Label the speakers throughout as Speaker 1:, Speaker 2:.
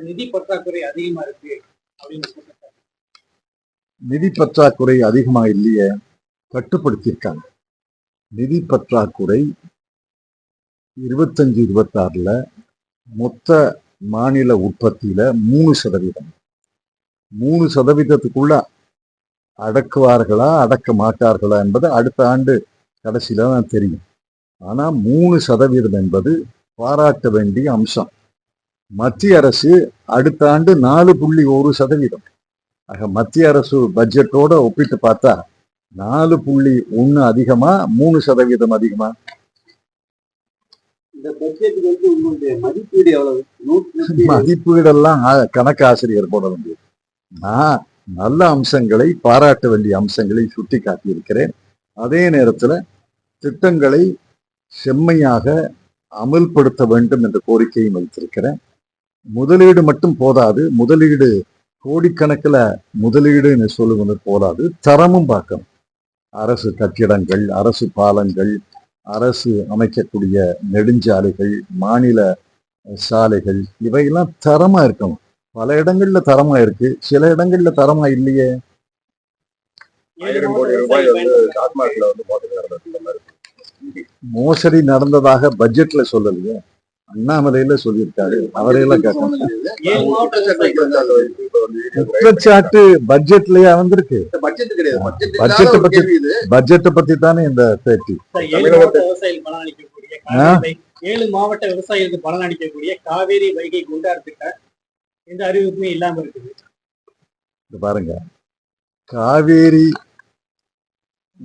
Speaker 1: நிதி பற்றாக்குறை அதிகமா இருக்கு அப்படின்னு
Speaker 2: நிதி பற்றாக்குறை அதிகமா இல்லையே கட்டுப்படுத்தியிருக்காங்க. நிதி பற்றாக்குறை இருபத்தஞ்சு இருபத்தாறுல மொத்த மாநில உற்பத்தியில மூணு சதவீதம். மூணு சதவீதத்துக்குள்ள அடக்குவார்களா அடக்க மாட்டார்களா என்பது அடுத்த ஆண்டு கடைசியில தான் தெரியும். ஆனா மூணு சதவீதம் என்பது பாராட்ட வேண்டிய அம்சம். மத்திய அரசு அடுத்த ஆண்டு நாலு புள்ளி ஒரு சதவீதம். ஆக மத்திய அரசு பட்ஜெட்டோட ஒப்பிட்டு பார்த்தா நாலு புள்ளி ஒண்ணு அதிகமா மூணு சதவீதம் அதிகமா? மதிப்பீடெல்லாம் கணக்கு ஆசிரியர் போட வேண்டியது. நான் நல்ல அம்சங்களை பாராட்ட வேண்டிய அம்சங்களை சுட்டி காட்டியிருக்கிறேன் அதே நேரத்துல திட்டங்களை செம்மையாக அமல்படுத்த வேண்டும் என்ற கோரிக்கையும் வைத்திருக்கிறேன். முதலீடு மட்டும் போதாது முதலீடு கோடிக்கணக்கில் முதலீடுன்னு சொல்லுவது போதாது தரமும் பார்க்கணும். அரசு கட்டிடங்கள் அரசு பாலங்கள் அரசு அமைக்கக்கூடிய நெடுஞ்சாலைகள் மாநில சாலைகள் இவையெல்லாம் தரமா இருக்கணும். பல இடங்கள்ல தரமா இருக்கு சில இடங்கள்ல தரமா இல்லையே.
Speaker 3: ரூபாய் வந்து மோசடி
Speaker 2: நடந்ததாக பட்ஜெட்ல சொல்லலையே. அண்ணாமலையில சொல்லியிருக்காரு. அவரையெல்லாம் கேட்கணும்
Speaker 3: குற்றச்சாட்டு
Speaker 2: பட்ஜெட்லயா வந்திருக்கு.
Speaker 3: இந்த பட்ஜெட்
Speaker 2: பத்தி- பட்ஜெட்டை பத்தி தானே இந்த பேட்டி.
Speaker 1: ஏழு மாவட்ட விவசாயிகளுக்கு பலன் அளிக்கக்கூடிய காவேரி வைகை குண்டார் திட்டம் எந்த அறிவிப்புமே இல்லாம இருக்குது.
Speaker 2: பாருங்க. காவேரி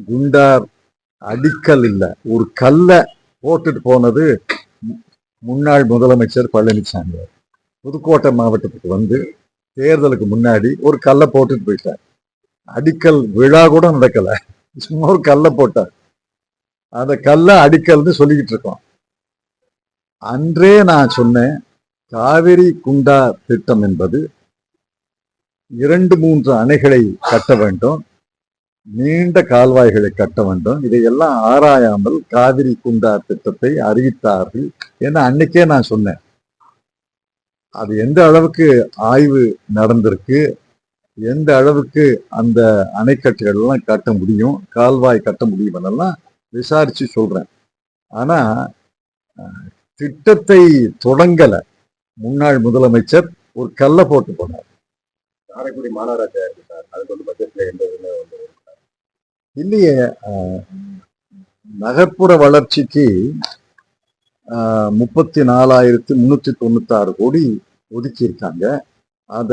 Speaker 2: குண்டார் அடிக்கல் இல்ல. ஒரு கல்லை போட்டுட்டு போனது முன்னாள் முதலமைச்சர் பழனிசாமி புதுக்கோட்டை மாவட்டத்துக்கு வந்து தேர்தலுக்கு முன்னாடி ஒரு கல்லை போட்டுட்டு போயிட்டார். அடிக்கல் விழா கூட நடக்கலை. சும்மா ஒரு கல்லை போட்டார். அந்த கல்லை அடிக்கல்னு சொல்லிக்கிட்டு இருக்கோம். அன்றே நான் சொன்னேன் காவிரி குண்டா திட்டம் என்பது இரண்டு மூன்று அணைகளை கட்ட வேண்டும். நீண்ட கால்வாய்களை கட்ட வேண்டும். இதையெல்லாம் ஆராயாமல் காவிரி குண்டா திட்டத்தை அறிவித்தார்கள் ஏன்னா அன்னைக்கே நான் சொன்னேன். அது எந்த அளவுக்கு ஆய்வு நடந்திருக்கு எந்த அளவுக்கு அந்த அணைக்கட்டுகள் எல்லாம் கட்ட முடியும் கால்வாய் கட்ட முடியும் எல்லாம் விசாரிச்சு சொல்றேன். ஆனா திட்டத்தை தொடங்கல. முன்னாள் முதலமைச்சர் ஒரு கல்லை போட்டு போனார்.
Speaker 3: காரைக்குடி மாநகராட்சியா இருக்கு சார் அதுக்கு வந்து பட்ஜெட்ல எந்த
Speaker 2: இல்லையே? நகர்ப்புற வளர்ச்சிக்கு முப்பத்தி நாலாயிரத்தி முன்னூத்தி தொண்ணூத்தி ஆறு கோடி ஒதுக்கியிருக்காங்க. அத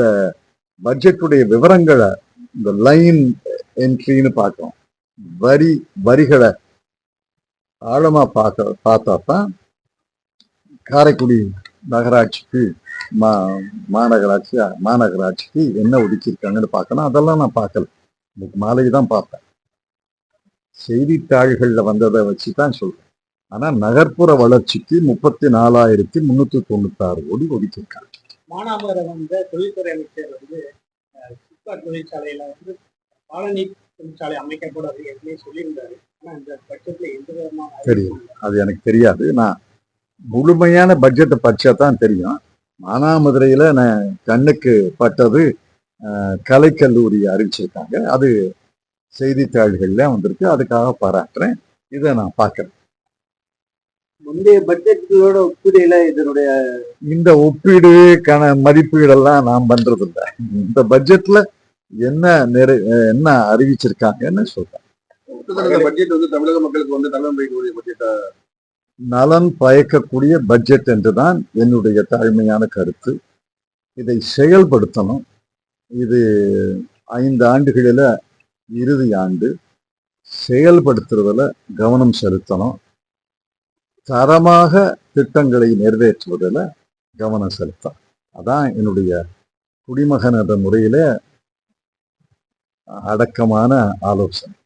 Speaker 2: பட்ஜெட்டுடைய விவரங்களை இந்த லைன் என்ட்ரின்னு பார்க்கணும் வரி வரிகளை ஆழமா பார்க்க பார்த்தா தான் காரைக்குடி நகராட்சிக்கு மா மாநகராட்சி மாநகராட்சிக்கு என்ன ஒதுக்கியிருக்காங்கன்னு பார்க்கணும். அதெல்லாம் நான் பார்க்கல. இன்னைக்கு மாலைக்கு தான் பார்ப்பேன். செய்தித்தாள்கள்ல வந்ததை வச்சு தான் சொல்றேன். ஆனா நகர்ப்புற வளர்ச்சிக்கு முப்பத்தி நாலாயிரத்தி முன்னூத்தி தொண்ணூத்தி ஆறு கோடி ஒதுக்கியிருக்காங்க.
Speaker 1: மானாமரம் வந்த தொழில்துறை அமைச்சர் வந்து சிப்காட் தொழிற்சாலையில வந்து காலனி தொழிற்சாலை அமைக்கப்படாது ஏற்கனவே சொல்லியிருந்தாரு. இந்த எந்த விதமான இல்லை.
Speaker 2: அது எனக்கு தெரியாது. நான் முழுமையான பட்ஜெட்டை படிச்சா தான் தெரியும். மானாமதுரையில நான் கண்ணுக்கு பட்டது கலைக்கல்லூரி அறிவிச்சிருக்காங்க. அது செய்தித்தாள்கள்ல வந்திருக்கு. அதுக்காக பாராட்டுறேன். இதை நான் பார்க்கறேன்.
Speaker 1: முந்தைய பட்ஜெட்டோட ஒப்பிடையில இதனுடைய
Speaker 2: இந்த ஒப்பீடு கண மதிப்பீடெல்லாம் நான் பண்றது இல்ல இந்த பட்ஜெட்ல என்ன நிறை என்ன அறிவிச்சிருக்காங்கன்னு சொல்றேன்.
Speaker 3: பட்ஜெட் வந்து தமிழக மக்களுக்கு வந்து நலன்
Speaker 2: நலன் பயக்கக்கூடிய பட்ஜெட் என்றுதான் என்னுடைய தாழ்மையான கருத்து. இதை செயல்படுத்தணும். இது ஐந்து ஆண்டுகளில இறுதி ஆண்டு செயல்படுத்துறதுல கவனம் செலுத்தணும். தரமாக திட்டங்களை நிறைவேற்றுவதில் கவனம் செலுத்தணும். அதான் என்னுடைய குடிமகன் என்ற முறையில அடக்கமான ஆலோசனை.